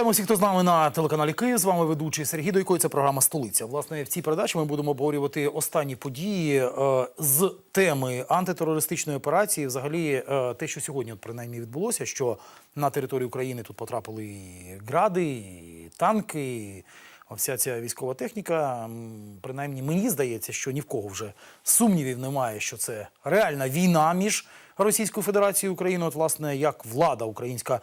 Вітаємо всіх, хто з нами на телеканалі Київ. З вами ведучий Сергій Дойко. Це програма Столиця. Власне, в цій передачі ми будемо обговорювати останні події е, з теми антитерористичної операції. Взагалі, е, те, що сьогодні, от, принаймні, відбулося, що на територію України тут потрапили і гради, і танки. І... Вся ця військова техніка, принаймні мені здається, що ні в кого вже сумнівів немає, що це реальна війна між Російською Федерацією і Україною. От, власне, як влада українська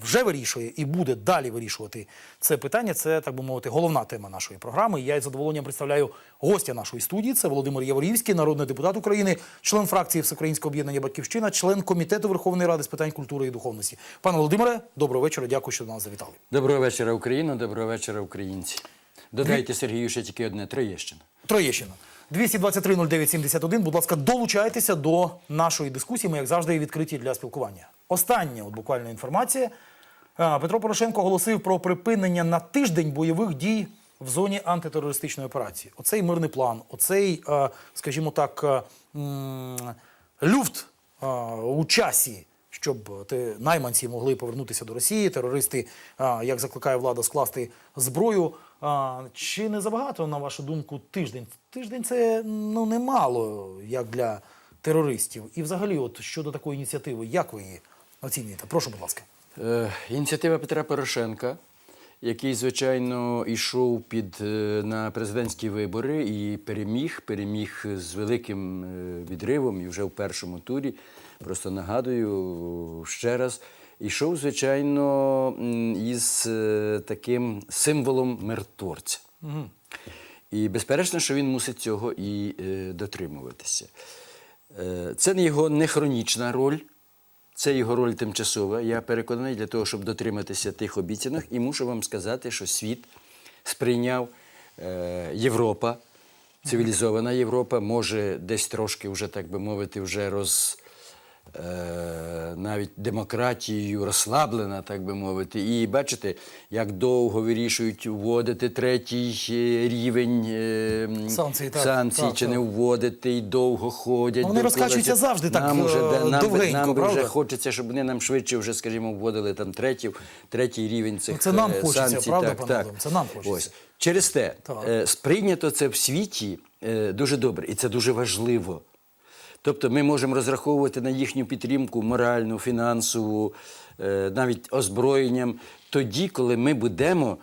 вже вирішує і буде далі вирішувати це питання. Це так би мовити головна тема нашої програми. Я із задоволенням представляю гостя нашої студії. Це Володимир Яворівський, народний депутат України, член фракції Всеукраїнського об'єднання Батьківщина, член комітету Верховної Ради з питань культури і духовності. Пане Володимире, доброго вечора. Дякую, що до нас завітали. Доброго вечора, Україна, доброго вечора, українці. Додайте Сергію ще тільки одне Троєщина. Троєщина. 223-09-71. Будь ласка, долучайтеся до нашої дискусії. Ми, як завжди, відкриті для спілкування. Остання от буквально інформація. Петро Порошенко оголосив про припинення на тиждень бойових дій в зоні антитерористичної операції. Оцей мирний план, оцей, скажімо так, люфт у часі, щоб найманці могли повернутися до Росії, терористи, е, як закликає влада, скласти зброю. Чи не забагато, на вашу думку, тиждень? Тиждень це ну немало, як для терористів. І взагалі, от щодо такої ініціативи, як ви її оцінюєте? Прошу, будь ласка. Е, ініціатива Петра Порошенка, який, звичайно, йшов під, е, на президентські вибори і переміг, переміг з великим е, відривом і вже в першому турі. Просто нагадую ще раз. Ішов, звичайно, із е, таким символом миротворця. І безперечно, що він мусить цього і е, дотримуватися. Е, це його не хронічна роль, це його роль тимчасова. Я переконаний для того, щоб дотриматися тих обіцянок. І мушу вам сказати, що світ сприйняв е, Європа, цивілізована Європа, може десь трошки, вже, так би мовити, вже роз. Е, Навіть демократією розслаблена, так би мовити, і бачите, як довго вирішують вводити третій е, рівень е, Санкцій, так, санкцій так, чи так. не вводити, і довго ходять. Ну, вони розкачуються завжди так, нам уже, е, нам, довгенько, нам правда? вже хочеться, щоб вони нам швидше вже, скажімо, вводили там третій, третій рівень цих Ну, це нам е, хочеться, санкцій. правда, так, пане так. Це нам хочеться. Ось. Через те Так. е, сприйнято це в світі е, дуже добре, і це дуже важливо. Тобто ми можемо розраховувати на їхню підтримку моральну, фінансову, е, навіть озброєнням, тоді, коли ми будемо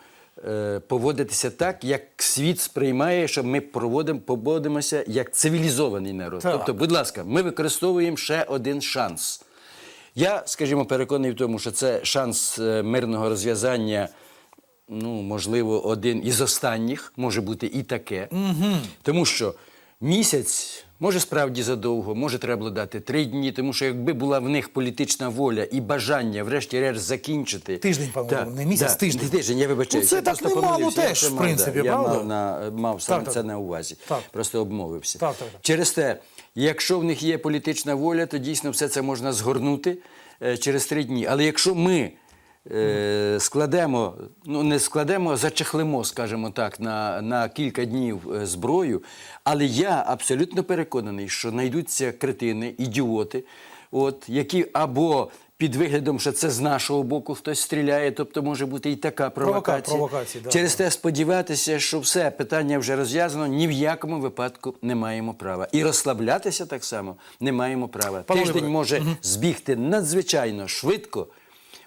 е, поводитися так, як світ сприймає, що ми проводимо, поводимося як цивілізований народ. Так. Тобто, будь ласка, ми використовуємо ще один шанс. Я, скажімо, переконаний в тому, що це шанс е, мирного розв'язання. Ну, можливо, один із останніх може бути і таке. Угу. Тому що місяць може справді задовго, може треба було дати три дні, тому що якби була в них політична воля і бажання, врешті-решт, закінчити. Тиждень, Володимире, не місяць, да, тиждень. Тиждень, я вибачаюся. Ну, це я так просто немало я теж, це в принципі, да, правда? Я мав, на, мав саме Так, це так. на увазі. Так. Просто обмовився. Так, так, так. Через те, якщо в них є політична воля, то дійсно все це можна згорнути е, через три дні. Але якщо ми складемо, ну не складемо, а зачехлимо, скажімо так, на, на кілька днів е, зброю, але я абсолютно переконаний, що знайдуться кретини, ідіоти, от, які або під виглядом, що це з нашого боку хтось стріляє, тобто може бути і така провокація. провокація, да, Через те сподіватися, що все питання вже розв'язано, ні в якому випадку не маємо права. І розслаблятися так само не маємо права. Пане Тиждень Володимире, може збігти надзвичайно швидко.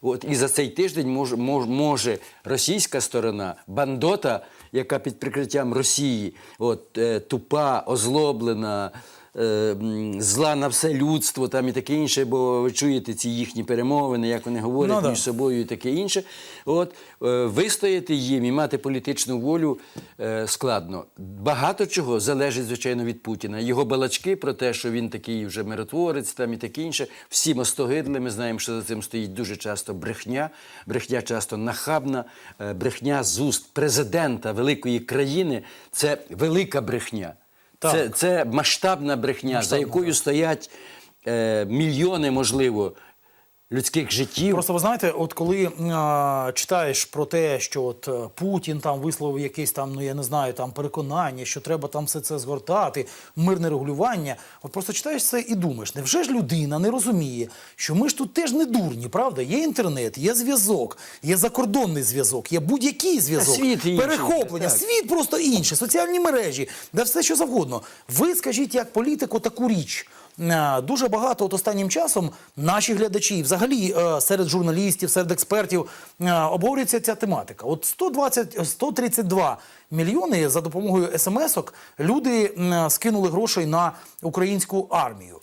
От і за цей тиждень може, може, може російська сторона, бандота, яка під прикриттям Росії, от е, тупа, озлоблена. Е, Зла на все людство там і таке інше, бо ви чуєте ці їхні перемовини, як вони говорять Ну, да. між собою і таке інше. От е, вистояти їм і мати політичну волю е, складно. Багато чого залежить, звичайно, від Путіна. Його балачки про те, що він такий вже миротворець, там і таке інше. Всі мостогидли. Ми знаємо, що за цим стоїть дуже часто брехня, брехня часто нахабна, е, брехня з уст президента великої країни. Це велика брехня. Це, це масштабна брехня, за якою стоять е, мільйони, можливо, людських життів. Просто ви знаєте, от коли а, читаєш про те, що от е, Путін там висловив якесь там, ну я не знаю, там переконання, що треба там все це згортати, мирне регулювання. От просто читаєш це і думаєш, невже ж людина не розуміє, що ми ж тут теж не дурні, правда? Є інтернет, є зв'язок, є закордонний зв'язок, є будь-який зв'язок, світ перехоплення, так. світ просто інший, соціальні мережі, да все що завгодно. Ви скажіть, як політик, таку річ. Е, Дуже багато от останнім часом наші глядачі, взагалі е, серед журналістів, серед експертів е, обговорюється ця тематика. От 120, 132 мільйони за допомогою смс-ок люди скинули грошей на українську армію.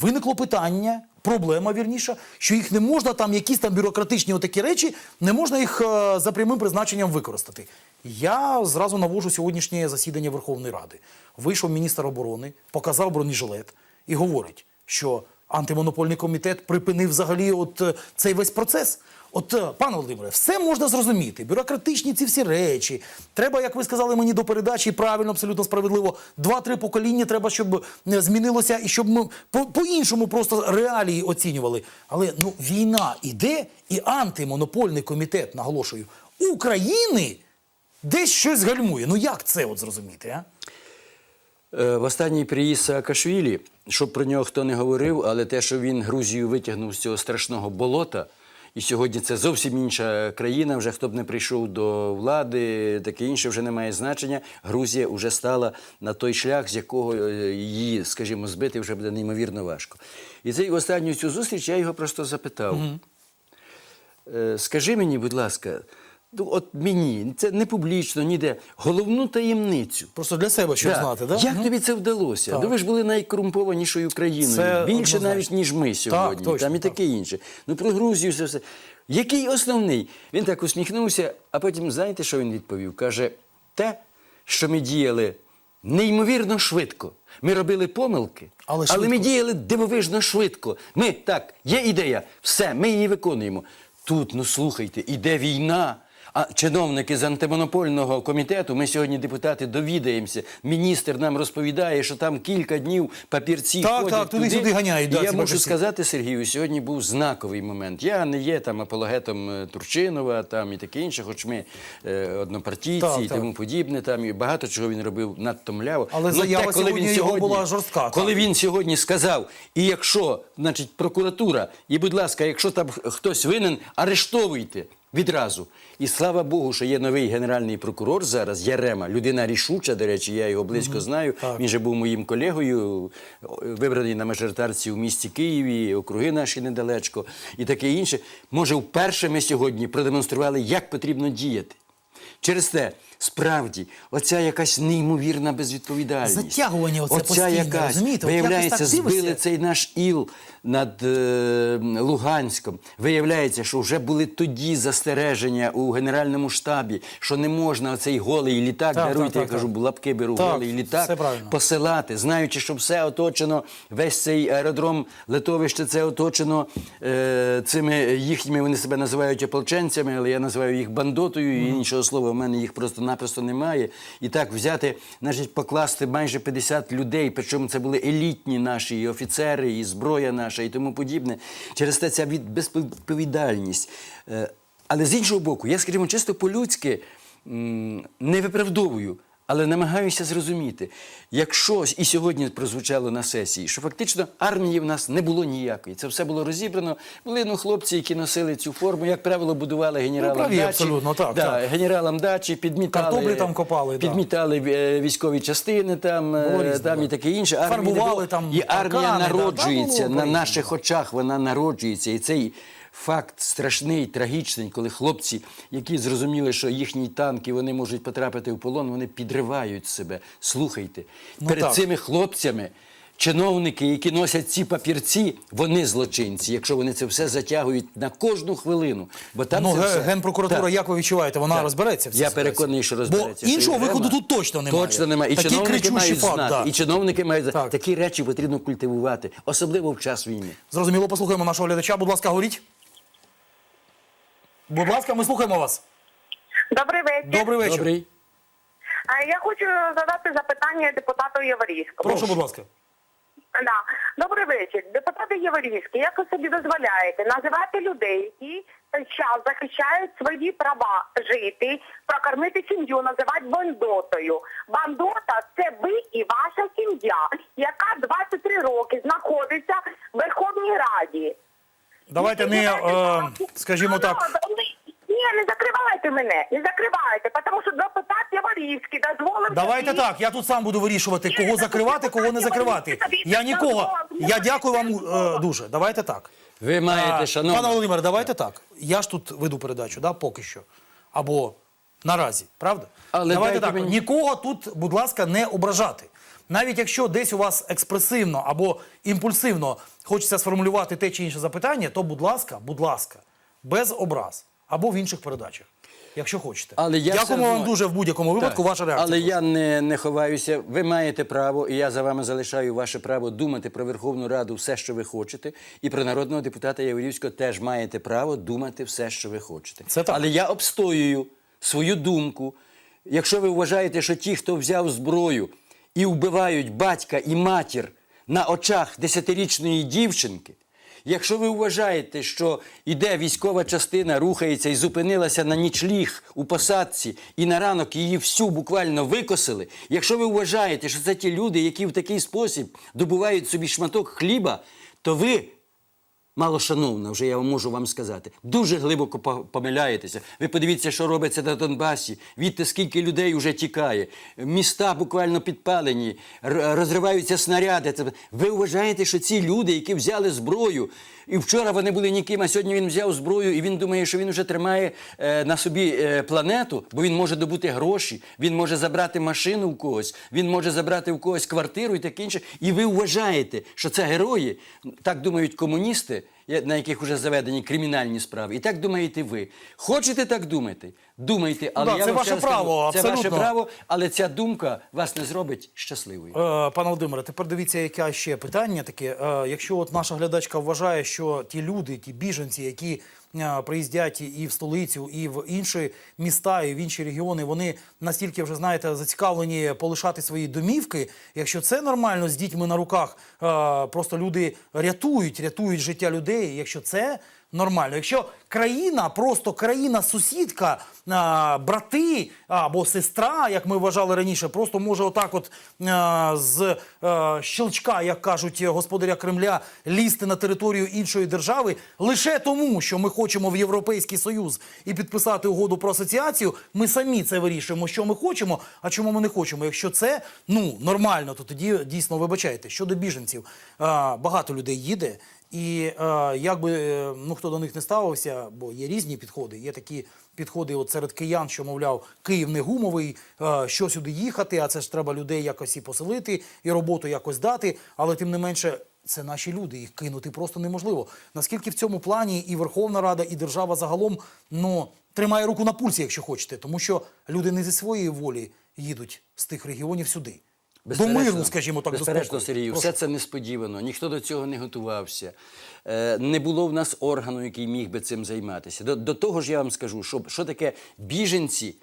Виникло питання, проблема вірніша, що їх не можна там, якісь там бюрократичні отакі речі, не можна їх е, за прямим призначенням використати. Я зразу навожу сьогоднішнє засідання Верховної Ради. Вийшов міністр оборони, показав бронежилет і говорить, що антимонопольний комітет припинив взагалі от е, цей весь процес. От, е, пане Володимире, все можна зрозуміти. Бюрократичні ці всі речі. Треба, як ви сказали мені до передачі, правильно, абсолютно справедливо. Два-три покоління треба, щоб е, змінилося і щоб ми по- по-іншому просто реалії оцінювали. Але ну війна іде, і антимонопольний комітет, наголошую, України десь щось гальмує. Ну як це от зрозуміти? А? Е, В останній приїзд Саакашвілі, щоб про нього хто не говорив, але те, що він Грузію витягнув з цього страшного болота, і сьогодні це зовсім інша країна. Вже хто б не прийшов до влади, таке інше вже не має значення. Грузія вже стала на той шлях, з якого е, її, скажімо, збити вже буде неймовірно важко. І цей останню цю зустріч я його просто запитав. Е, Скажи мені, будь ласка, от мені, це не публічно, ніде, головну таємницю. Просто для себе щоб Да. знати, да? Як Мгм. тобі це вдалося? Так. Ну, ви ж були найкорумпованішою країною. Це Більше однозначно. навіть, ніж ми сьогодні. точно, Там і так. таке інше. Ну про Грузію все все. Який основний? Він так усміхнувся, а потім знаєте, що він відповів? Каже: те, що ми діяли неймовірно швидко. Ми робили помилки, Але але ми діяли дивовижно швидко. Ми так, є ідея, все, ми її виконуємо. Тут, ну слухайте, іде війна. А чиновники з антимонопольного комітету, ми сьогодні депутати довідаємося. Міністр нам розповідає, що там кілька днів папірці Так, ходять так, туди-сюди ганяють, І да, я можу папірці. сказати, Сергію, сьогодні був знаковий момент. Я не є там апологетом е, Турчинова там і таке інше, хоч ми е, однопартійці Так, і так. тому подібне. Там і багато чого він робив надто мляво. Але Ну, заява те, коли сьогодні він його була жорстка, Коли так. він сьогодні сказав, і якщо, значить, прокуратура, і будь ласка, якщо там хтось винен, арештовуйте. Відразу. І слава Богу, що є новий генеральний прокурор зараз, Ярема, людина рішуча, до речі, я його близько знаю. Так. Він же був моїм колегою, вибраний на мажоритарці у місті Києві, округи наші недалечко і таке інше. Може, вперше ми сьогодні продемонстрували, як потрібно діяти. Через те, справді, оця якась неймовірна безвідповідальність. Затягування оце оця якась, розумієте? От виявляється, якось так дивишся. збили цей наш іл над е, Луганськом. Виявляється, що вже були тоді застереження у Генеральному штабі, що не можна оцей голий літак, Так, даруйте, так, я так, кажу, так. лапки беру, Так, голий літак, правильно. посилати, знаючи, що все оточено, весь цей аеродром литовище це оточено е, цими їхніми, вони себе називають ополченцями, але я називаю їх бандотою, і іншого слова в мене їх просто-напросто немає. І так взяти, значить, покласти майже 50 людей, причому це були елітні наші і офіцери, і зброя наша, і тому подібне. Через те ця від- безповідальність. Е, але з іншого боку, я, скажімо, чисто по-людськи не виправдовую. Але намагаюся зрозуміти, якщо і сьогодні прозвучало на сесії, що фактично армії в нас не було ніякої. Це все було розібрано. Були ну, хлопці, які носили цю форму, як правило, будували генералам Ну, праві дачі. абсолютно, так, да, так. Генералам дачі, підмітали, Картоплі там копали, да. підмітали е, військові частини, там, е, там да. і таке інше. Армії Фарбували було. там і армія паркани, да, народжується да, на наших очах. Вона народжується. І цей факт страшний, трагічний, коли хлопці, які зрозуміли, що їхні танки вони можуть потрапити в полон, вони підривають себе. Слухайте, Ну, перед так. цими хлопцями. Чиновники, які носять ці папірці, вони злочинці, якщо вони це все затягують на кожну хвилину. Бо там Ну, це все... Генпрокуратура, Так. як ви відчуваєте, вона Так. розбереться в цій Я ситуації? переконаний, що розбереться. Бо іншого виходу тут точно немає. Точно немає. І Такий чиновники мають факт, знати. да. І чиновники мають. Так. Такі речі потрібно культивувати, особливо в час війни. Зрозуміло, послухаємо нашого глядача. Будь ласка, говоріть. Будь ласка, ми слухаємо вас. Добрий вечір. Добрий вечір. Добрий. А я хочу задати запитання депутату Яворівському. Прошу, будь ласка. Да. Добрий вечір. Депутати Єврейські, як ви собі дозволяєте називати людей, які зараз захищають свої права жити, прокормити сім'ю, називати бандотою. Бандота це ви і ваша сім'я, яка 23 роки знаходиться в Верховній Раді. Давайте не, е, скажімо так, закривайте мене, не закривайте, тому що депутат Яворівський дозволив... Давайте собі- так. Я тут сам буду вирішувати, кого закривати, кого не закривати. Я нікого. Я дякую вам е, дуже. Давайте так. Ви маєте, А, шановні. Пане Володимире, давайте так. Я ж тут веду передачу, да, поки що. Або наразі, правда? Але давайте так. мені- Нікого тут, будь ласка, не ображати. Навіть якщо десь у вас експресивно або імпульсивно хочеться сформулювати те чи інше запитання, то, будь ласка, будь ласка, без образ або в інших передачах, якщо хочете. Але я все Дякуємо вам одно- дуже в будь-якому випадку. Так. Ваша реакція. Але я не, не ховаюся. Ви маєте право, і я за вами залишаю ваше право думати про Верховну Раду все, що ви хочете. І про народного депутата Яворівського теж маєте право думати все, що ви хочете. Це так. Але я обстоюю свою думку. Якщо ви вважаєте, що ті, хто взяв зброю і вбивають батька і матір на очах десятирічної дівчинки. Якщо ви вважаєте, що іде військова частина, рухається і зупинилася на нічліг у посадці, і на ранок її всю буквально викосили, якщо ви вважаєте, що це ті люди, які в такий спосіб добувають собі шматок хліба, то ви Малошановна, вже я можу вам сказати, дуже глибоко помиляєтеся. Ви подивіться, що робиться на Донбасі. Відте, скільки людей вже тікає. Міста буквально підпалені, розриваються снаряди. Ви вважаєте, що ці люди, які взяли зброю, і вчора вони були ніким, а сьогодні він взяв зброю, і він думає, що він вже тримає е, на собі е, планету, бо він може добути гроші, він може забрати машину в когось, він може забрати в когось квартиру і таке інше. І ви вважаєте, що це герої, так думають комуністи, на яких вже заведені кримінальні справи. І так думаєте ви. Хочете так думати? Думайте, але да, я це ваше право. Скажу, це Це ваше право, але ця думка вас не зробить щасливою. Е, Пане Володимире, тепер дивіться, яке ще питання таке. Е, Якщо от наша глядачка вважає, що ті люди, ті біженці, які приїздять і в столицю, і в інші міста, і в інші регіони, вони настільки вже знаєте зацікавлені полишати свої домівки. Якщо це нормально з дітьми на руках, е, просто люди рятують, рятують життя людей. Якщо це нормально, якщо країна, просто країна-сусідка, брати або сестра, як ми вважали раніше, просто може отак, от з щелчка, як кажуть господаря Кремля, лізти на територію іншої держави лише тому, що ми хочемо в Європейський Союз і підписати угоду про асоціацію. Ми самі це вирішуємо, що ми хочемо, а чому ми не хочемо. Якщо це ну нормально, то тоді дійсно вибачайте. Щодо біженців, багато людей їде. І е, як би е, ну хто до них не ставився, бо є різні підходи. Є такі підходи от серед киян, що мовляв, Київ не гумовий, е, що сюди їхати, а це ж треба людей якось і поселити, і роботу якось дати. Але тим не менше, це наші люди, їх кинути просто неможливо. Наскільки в цьому плані і Верховна Рада, і держава загалом ну тримає руку на пульсі, якщо хочете, тому що люди не зі своєї волі їдуть з тих регіонів сюди. До миру, скажімо так, безперечно. Сергію, Прошу. все це несподівано. Ніхто до цього не готувався. Е, не було в нас органу, який міг би цим займатися. До, до того ж, я вам скажу, що, що таке біженці.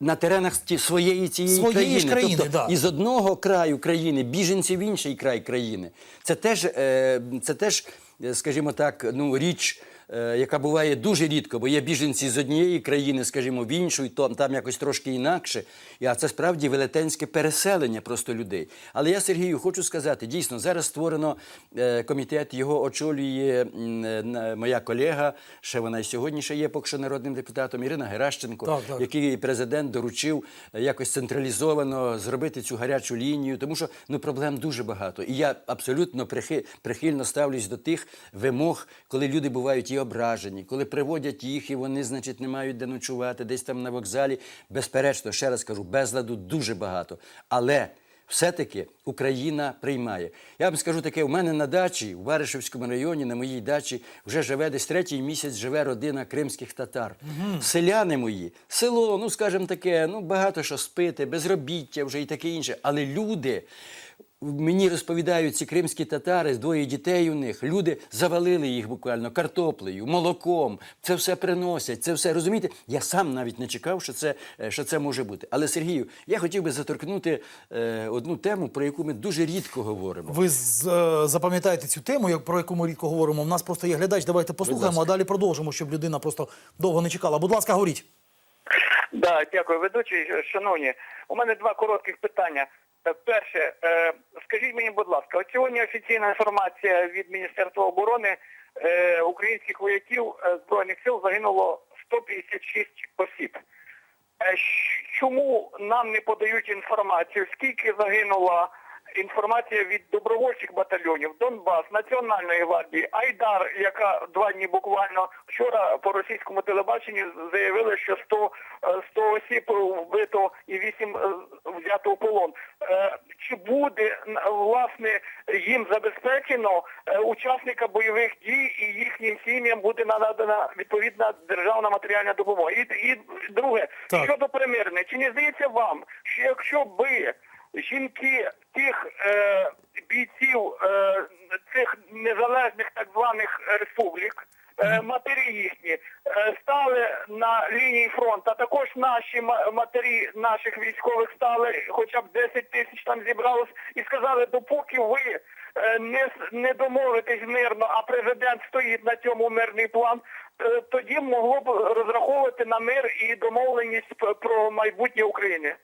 На теренах ті- своєї цієї Своєї країни, ж країни, тобто да. із одного краю країни біженці в інший край країни. Це теж, е, це теж е, скажімо так, ну річ, яка буває дуже рідко, бо є біженці з однієї країни, скажімо, в іншу, і то, там якось трошки інакше. І, А це справді велетенське переселення просто людей. Але я Сергію хочу сказати, дійсно, зараз створено е, комітет, його очолює е, моя колега, ще вона і сьогодні ще є, поки що народним депутатом Ірина Геращенко, Так, так. який президент доручив е, якось централізовано зробити цю гарячу лінію, тому що ну проблем дуже багато. І я абсолютно прихи- прихильно ставлюсь до тих вимог, коли люди бувають і ображені, коли приводять їх, і вони, значить, не мають де ночувати, десь там на вокзалі. Безперечно, ще раз кажу, безладу дуже багато. Але все-таки Україна приймає. Я вам скажу таке: у мене на дачі, в Баришевському районі, на моїй дачі, вже живе десь третій місяць живе родина кримських татар. Селяни мої, село, ну скажімо таке, ну багато що спити, безробіття вже і таке інше. Але люди. Мені розповідають ці кримські татари, двоє дітей у них. Люди завалили їх буквально картоплею, молоком. Це все приносять. Це все розумієте. Я сам навіть не чекав, що це, е, що це може бути. Але Сергію, я хотів би заторкнути е, одну тему, про яку ми дуже рідко говоримо. Ви з- е, запам'ятаєте цю тему, як про яку ми рідко говоримо. У нас просто є глядач. Давайте послухаємо, а далі продовжимо, щоб людина просто довго не чекала. Будь ласка, говоріть. Да, дякую, ведучий. Шановні, у мене два коротких питання. Е, Перше, е, скажіть мені, будь ласка, от сьогодні офіційна інформація від Міністерства оборони е, українських вояків Збройних сил загинуло 156 осіб. Чому нам не подають інформацію, скільки загинула інформація від добровольчих батальйонів Донбас, Національної гвардії, Айдар, яка два дні буквально вчора по російському телебаченню заявили, що 100, е, 100 осіб вбито і 8 е, взято у полон. Е, Чи буде власне їм забезпечено е, учасника бойових дій і їхнім сім'ям буде надана відповідна державна матеріальна допомога? І, і друге, Так. щодо примирення, чи не здається вам, що якщо би жінки тих е, бійців е, цих незалежних так званих республік, е, матері їхні, е, стали на лінії фронту, а також наші матері наших військових стали, хоча б 10 тисяч там зібралось, і сказали, допоки ви е, не, не домовитесь мирно, а президент стоїть на цьому мирний план, е, тоді могло б розраховувати на мир і домовленість про майбутнє України.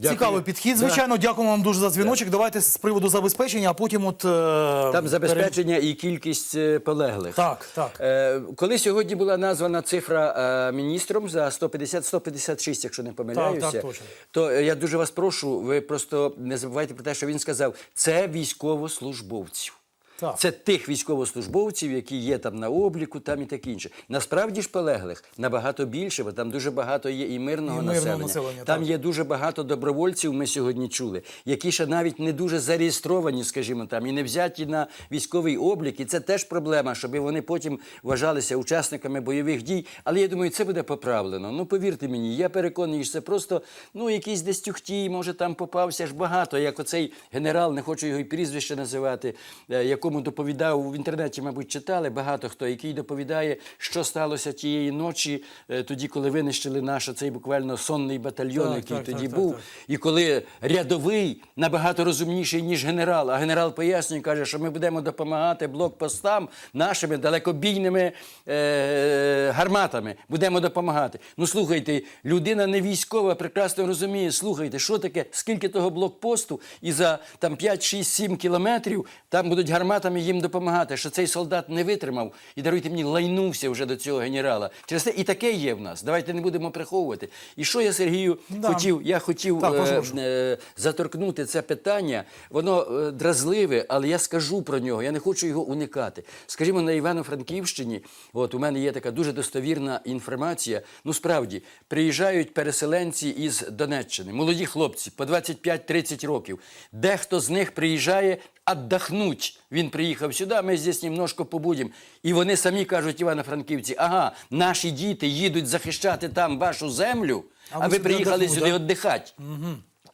Дякую. Цікавий підхід. Звичайно, дякуємо вам дуже за дзвіночок. Давайте з приводу забезпечення, а потім от е, Там забезпечення і кількість е, полеглих. Так, так. Е, коли сьогодні була названа цифра е, міністром за 150-156, якщо не помиляюся, Так, так, точно. то е, я дуже вас прошу, ви просто не забувайте про те, що він сказав, це військовослужбовців. Так. Це тих військовослужбовців, які є там на обліку, там і таке інше. Насправді ж полеглих набагато більше, бо там дуже багато є і мирного, І мирного населення. населення, Там так. є дуже багато добровольців, ми сьогодні чули, які ще навіть не дуже зареєстровані, скажімо там, і не взяті на військовий облік. І це теж проблема, щоб вони потім вважалися учасниками бойових дій. Але я думаю, це буде поправлено. Ну повірте мені, я переконаний, що це просто ну якийсь десь тюхтій, може там попався ж багато, як оцей генерал, не хочу його і прізвище називати, е, якому доповідав в інтернеті, мабуть, читали багато хто, який доповідає, що сталося тієї ночі, е, тоді, коли винищили наш цей буквально сонний батальйон, Так, який так, тоді так, так, був. так. І коли рядовий набагато розумніший, ніж генерал, а генерал пояснює, каже, що ми будемо допомагати блокпостам нашими далекобійними е- гарматами. Будемо допомагати. Ну слухайте, людина не військова, прекрасно розуміє, слухайте, що таке, скільки того блокпосту, і за там 5, 6, 7 кілометрів там будуть гарматами їм допомагати, що цей солдат не витримав і даруйте мені, лайнувся вже до цього генерала. Через те і таке є в нас. Давайте не будемо приховувати. І що я Сергію Да. хотів? Я хотів Так, е, е, заторкнути це питання. Воно е, дразливе, але я скажу про нього. Я не хочу його уникати. Скажімо, на Івано-Франківщині, от у мене є така дуже достовірна інформація. Ну, справді, приїжджають переселенці із Донеччини, молоді хлопці по 25-30 років. Дехто з них приїжджає віддохнуть. Він приїхав сюди, ми здесь немножко побудемо. І вони самі кажуть, Івано-Франківці, ага, наші діти їдуть захищати там вашу землю, А а, ви приїхали віддохнуть, сюди віддихати.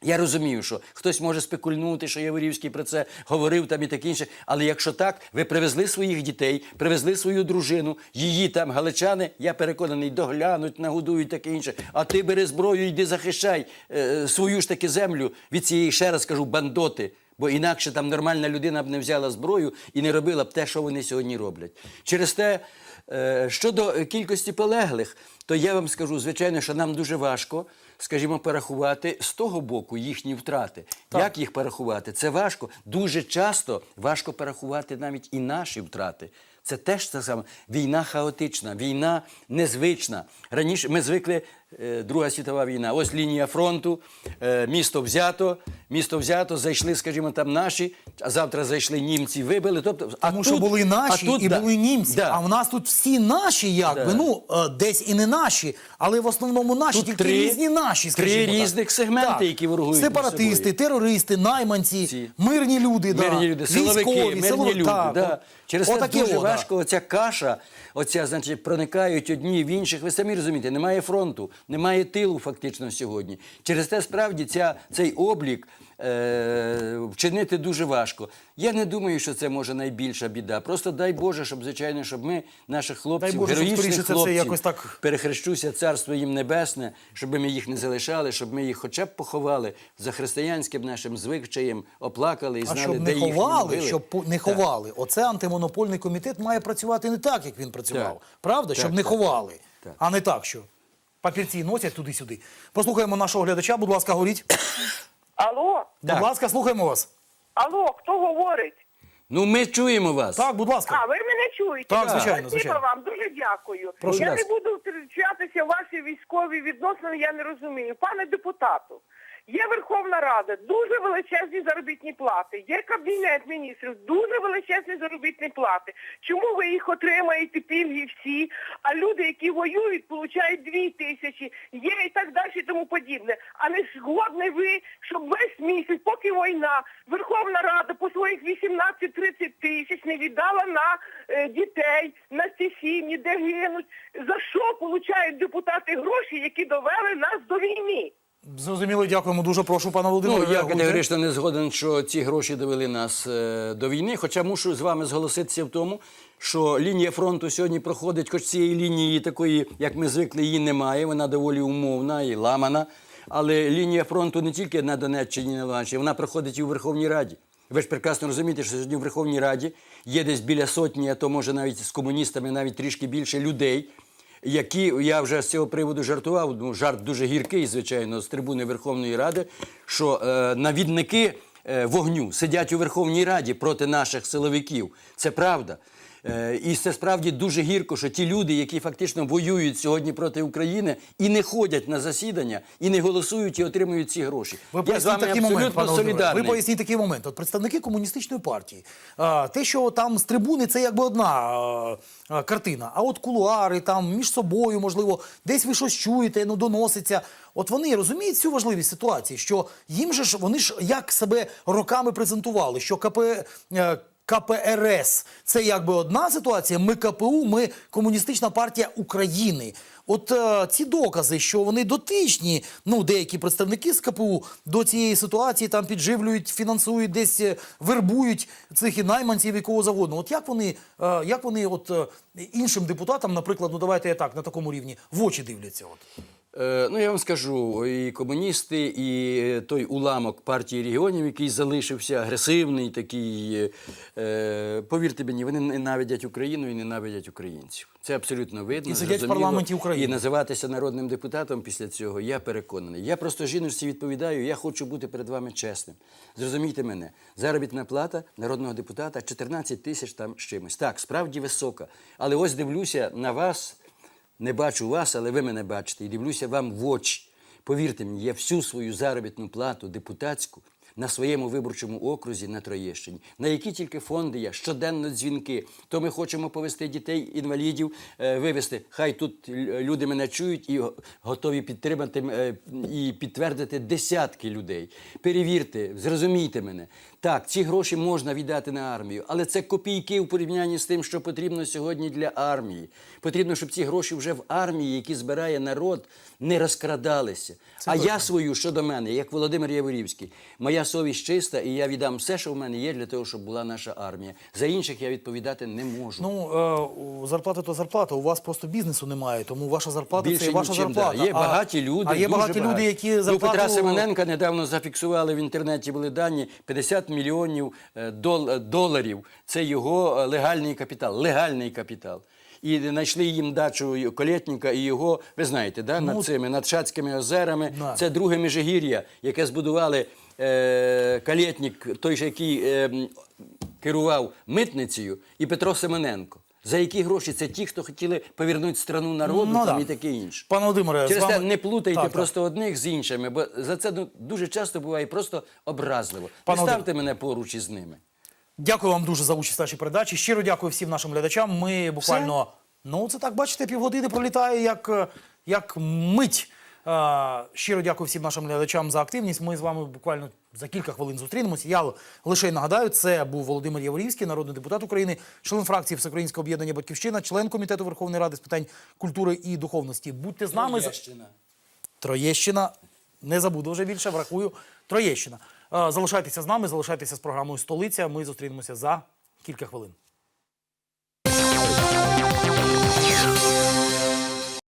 Я розумію, що хтось може спекульнути, що Яворівський про це говорив там і таке інше. Але якщо так, ви привезли своїх дітей, привезли свою дружину, її там галичани, я переконаний, доглянуть, нагодують таке інше. А ти бери зброю, йди захищай е, свою ж таки землю від цієї, ще раз кажу, бандоти. Бо інакше там нормальна людина б не взяла зброю і не робила б те, що вони сьогодні роблять. Через те, е, щодо кількості полеглих, то я вам скажу, звичайно, що нам дуже важко, скажімо, порахувати з того боку їхні втрати. Як їх порахувати? Це важко. Дуже часто важко порахувати навіть і наші втрати. Це теж те саме. Війна хаотична, війна незвична. Раніше ми звикли Друга світова війна. Ось лінія фронту, е, місто взято, місто взято, зайшли, скажімо, там наші, а завтра зайшли німці, вибили. Тобто, а Тому що були наші а тут, і да, були німці. да. А в нас тут всі наші, якби Да. ну е, десь і не наші, але в основному наші, Тут тільки три. різні наші. наші, Три скажімо так. різних сегменти, які ворогують Сепаратисти, собою. терористи, найманці, Ці. мирні люди, Мирні да. люди, силовики, військові, мирні сило- люди. Так, да. Через це дуже о, да. важко оця каша, оця, значить, проникають одні в інших. Ви самі розумієте, немає фронту, немає тилу фактично сьогодні. Через те справді ця, цей облік е, вчинити дуже важко. Я не думаю, що це може найбільша біда. Просто дай Боже, щоб, звичайно, щоб ми наших хлопців, Боже, героїчних це хлопців, якось так- перехрещуся царство їм небесне, щоб ми їх не залишали, щоб ми їх хоча б поховали за християнським нашим звичаєм, оплакали і А знали, щоб де не ховали, могили. щоб по- не Так. ховали. Оце антимонопольний комітет має працювати не так, як він працював. Так. Правда? Так, щоб не так, ховали, так. а не так, що папірці носять туди-сюди. Послухаємо нашого глядача, будь ласка, говоріть. Алло, Будь ласка, слухаємо вас. алло, хто говорить? Ну, ми чуємо вас. Так, будь ласка. А, ви мене чуєте? Так, звичайно, Спасибо звичайно. вам, дуже дякую. Прошу я вас. не буду втручатися в ваші військові відносини, я не розумію. Пане депутату, є Верховна Рада, дуже величезні заробітні плати, є Кабінет міністрів, дуже величезні заробітні плати. Чому ви їх отримаєте пільги всі, а люди, які воюють, получають дві тисячі, є і так далі і тому подібне. А не згодні ви, щоб весь місяць, поки війна, Верховна Рада по своїх 18-30 тисяч не віддала на е, дітей, на ці сім'ї, де гинуть. За що получають депутати гроші, які довели нас до війни? Зрозуміло, дякуємо дуже. Прошу, пане Володимире. Ну, я категорично не згоден, що ці гроші довели нас е, до війни. Хоча мушу з вами зголоситися в тому, що лінія фронту сьогодні проходить, хоч цієї лінії такої, як ми звикли, її немає. Вона доволі умовна і ламана. Але лінія фронту не тільки на Донеччині, на Луганщині, вона проходить і у Верховній Раді. Ви ж прекрасно розумієте, що сьогодні в Верховній Раді є десь біля сотні, а то може навіть з комуністами навіть трішки більше людей, які я вже з цього приводу жартував. Ну, жарт дуже гіркий, звичайно, з трибуни Верховної Ради, що е, навідники е, вогню сидять у Верховній Раді проти наших силовиків. Це правда. Е, І це справді дуже гірко, що ті люди, які фактично воюють сьогодні проти України і не ходять на засідання, і не голосують, і отримують ці гроші. Ви Я з вами такий абсолютно момент, солідарний. Ви поясніть такий момент. От представники комуністичної партії. Те, що там з трибуни, це якби одна картина. А от кулуари, там між собою, можливо, десь ви щось чуєте, ну доноситься. От вони розуміють цю важливість ситуації, що їм же ж вони ж як себе роками презентували, що КП. КПРС це якби одна ситуація. Ми КПУ, ми комуністична партія України. От е, ці докази, що вони дотичні, ну деякі представники з КПУ до цієї ситуації там підживлюють, фінансують, десь е, вербують цих і найманців і кого завгодно. От як вони, е, як вони, от е, іншим депутатам, наприклад, ну давайте я так на такому рівні в очі дивляться. От Ну, я вам скажу, і комуністи, і е, той уламок партії регіонів, який залишився, агресивний, такий. е, Повірте мені, вони ненавидять Україну і ненавидять українців. Це абсолютно видно. І сидять в парламенті України. І називатися народним депутатом після цього, я переконаний. Я просто жіночці відповідаю, я хочу бути перед вами чесним. Зрозумійте мене, заробітна плата народного депутата 14 тисяч там з чимось. Так, справді висока. Але ось дивлюся на вас. Не бачу вас, але ви мене бачите, і дивлюся вам в очі. Повірте мені, я всю свою заробітну плату депутатську на своєму виборчому окрузі на Троєщині, на які тільки фонди я, щоденно дзвінки. То ми хочемо повести дітей, інвалідів, е, вивезти. Хай тут люди мене чують і готові підтримати е, і підтвердити десятки людей. Перевірте, зрозумійте мене. Так, ці гроші можна віддати на армію, але це копійки в порівнянні з тим, що потрібно сьогодні для армії. Потрібно, щоб ці гроші вже в армії, які збирає народ, не розкрадалися. а я свою щодо мене, як Володимир Яворівський, моя совість чиста, і я віддам все, що в мене є, для того, щоб була наша армія. За інших я відповідати не можу. ну е, зарплата то зарплата. У вас просто бізнесу немає, тому ваша зарплата Більше це і ваша нічим, зарплата. Да. Є А- багаті люди. А є багаті люди, які Ну. Петра Семененка недавно зафіксували в інтернеті були дані 50 мільйонів е, дол- е, доларів. Це його е, легальний капітал. Легальний капітал. І знайшли їм дачу Колєтніка і його, ви знаєте, да, Ну, над цими, над Шацькими озерами. Да. Це друге Межигір'я, яке збудували е, Калєтнік, той же, який е, керував митницею, і Петро Семененко. За які гроші? Це ті, хто хотіли повернути страну народу Ну, там, да. і таке інше. Пане Володимире, Через вами... те не плутайте Так, так. просто одних з іншими, бо за це ну, дуже часто буває просто образливо. Пане Не ставте мене поруч із ними. Дякую вам дуже за участь в нашій передачі. Щиро дякую всім нашим глядачам. Ми буквально, ну це так, бачите, півгодини пролітає як, як мить. Щиро дякую всім нашим глядачам за активність. Ми з вами буквально за кілька хвилин зустрінемося. Я лише нагадаю, це був Володимир Яворівський, народний депутат України, член фракції Всеукраїнського об'єднання Батьківщина, член комітету Верховної Ради з питань культури і духовності. Будьте з нами. Троєщина. Троєщина. Не забуду вже більше, врахую. Троєщина. Залишайтеся з нами, залишайтеся з програмою Столиця. Ми зустрінемося за кілька хвилин.